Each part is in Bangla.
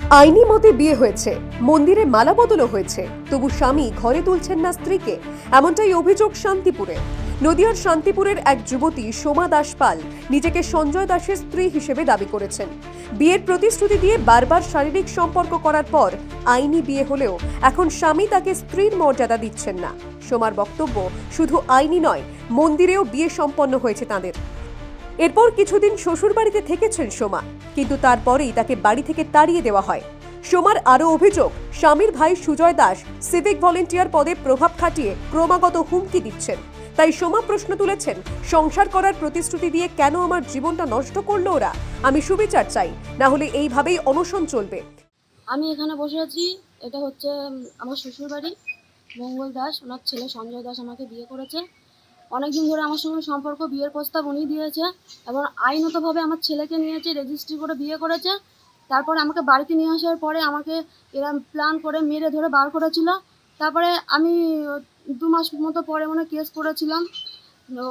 আইনি মতে বিয়ে হয়েছে, মন্দিরে মালা বদলও হয়েছে। তবু স্বামী ঘরে তুলছেন না স্ত্রীকে, এমনটাই অভিযোগ শান্তিপুরে। নদিয়ার শান্তিপুরের এক যুবতী সোমা দাস পাল নিজেকে সঞ্জয় দাসের স্ত্রী হিসেবে দাবি করেছেন। বিয়ের প্রতিশ্রুতি দিয়ে বারবার শারীরিক সম্পর্ক করার পর আইনি বিয়ে হলেও এখন স্বামী তাকে স্ত্রীর মর্যাদা দিচ্ছেন না। সোমার বক্তব্য শুধু আইনি নয়, মন্দিরেও বিয়ে সম্পন্ন হয়েছে তাদের। এরপর কিছুদিন শ্বশুরবাড়িতে থেকেছেন সোমা, কিন্তু তারপরেই তাকে বাড়ি থেকে তাড়িয়ে দেওয়া হয়। সোমার আরও অভিযোগ, স্বামীর ভাই সুজয় দাস সিভিক ভলেন্টিয়ার পদে প্রভাব খাটিয়ে ক্রমাগত হুমকি দিচ্ছেন। তাই সোমা প্রশ্ন তুলেছেন, সংসার করার প্রতিশ্রুতি দিয়ে কেন আমার জীবনটা নষ্ট করল ওরা? আমি সুবিচার চাই, না হলে এইভাবেই অনশন চলবে। আমি এখানে বসে আছি, এটা হচ্ছে আমার শ্বশুরবাড়ি, মঙ্গল দাস, ওনার ছেলে সঞ্জয় দাস আমাকে বিয়ে করেছে। অনেক দিন ধরে আমার সঙ্গে সম্পর্ক, বিয়ের প্রস্তাব উনি দিয়েছে এবং আইনতভাবে আমার ছেলেকে নিয়েছে রেজিস্ট্রি করে বিয়ে করেছে। তারপরে আমাকে বাড়িতে নিয়ে আসার পরে আমাকে এরা প্ল্যান করে মেরে ধরে বার করেছিল। তারপরে আমি দু মাস মতো পরে মনে কেস করেছিলাম।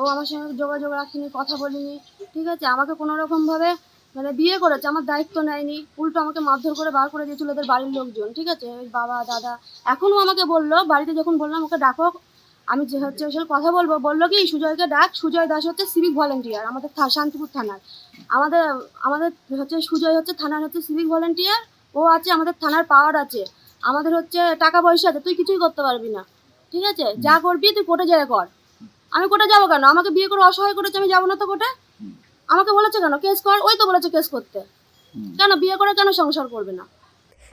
ও আমার সঙ্গে যোগাযোগ রাখিনি, কথা বলিনি। ঠিক আছে, আমাকে কোনো রকমভাবে মানে বিয়ে করেছে, আমার দায়িত্ব নেয়নি। উল্টো আমাকে মারধর করে বার করে দিয়েছিল ওদের বাড়ির লোকজন। ঠিক আছে বাবা, দাদা। এখনও আমাকে বলল, বাড়িতে যখন বললাম, ওকে ডাকো। আমি যে হচ্ছে ওর কথা বলব বলল কি সুজয়কে ডাক সুজয় দাস হচ্ছে সিভিক ভলেন্টিয়ার আমাদের শান্তিপুর থানার। আমাদের আমাদের হচ্ছে সুজয় হচ্ছে থানার হচ্ছে সিভিক ভলেন্টিয়ার ও আছে আমাদের থানার পাওয়ার আছে। আমাদের হচ্ছে টাকা পয়সা আছে তুই কিছুই করতে পারবি না। ঠিক আছে? যা করবি তুই কোর্টে যেয়ে কর। আমি কোর্টে যাব কেন? আমাকে বিয়ে করে অসহায় করেছে আমি যাব না তো কোর্টে? আমাকে বলেছে কেন? কেস কর ওই তো বলেছে কেস করতে। কেন? বিয়ে করে কেন সংসার করবে না?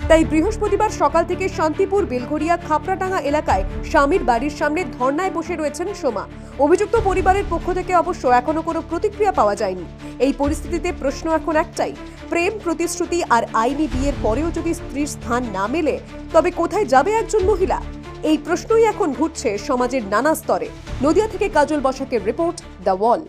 তাই বৃহস্পতিবার সকাল থেকে শান্তিপুর বেলঘরিয়া খাপড়াটাঙ্গা এলাকায় স্বামীর বাড়ির সামনে ধর্নায় বসে রয়েছেন সোমা। অভিযুক্ত পরিবারের পক্ষ থেকে অবশ্য এখনও কোনো প্রতিক্রিয়া পাওয়া যায়নি। এই পরিস্থিতিতে প্রশ্ন এখন একটাই, প্রেম, প্রতিশ্রুতি আর আইনি বিয়ের পরেও যদি স্ত্রীর স্থান না মেলে, তবে কোথায় যাবে একজন মহিলা? এই প্রশ্নই এখন ঘুরছে সমাজের নানা স্তরে। নদিয়া থেকে কাজল বসাকের রিপোর্ট, দ্য ওয়াল।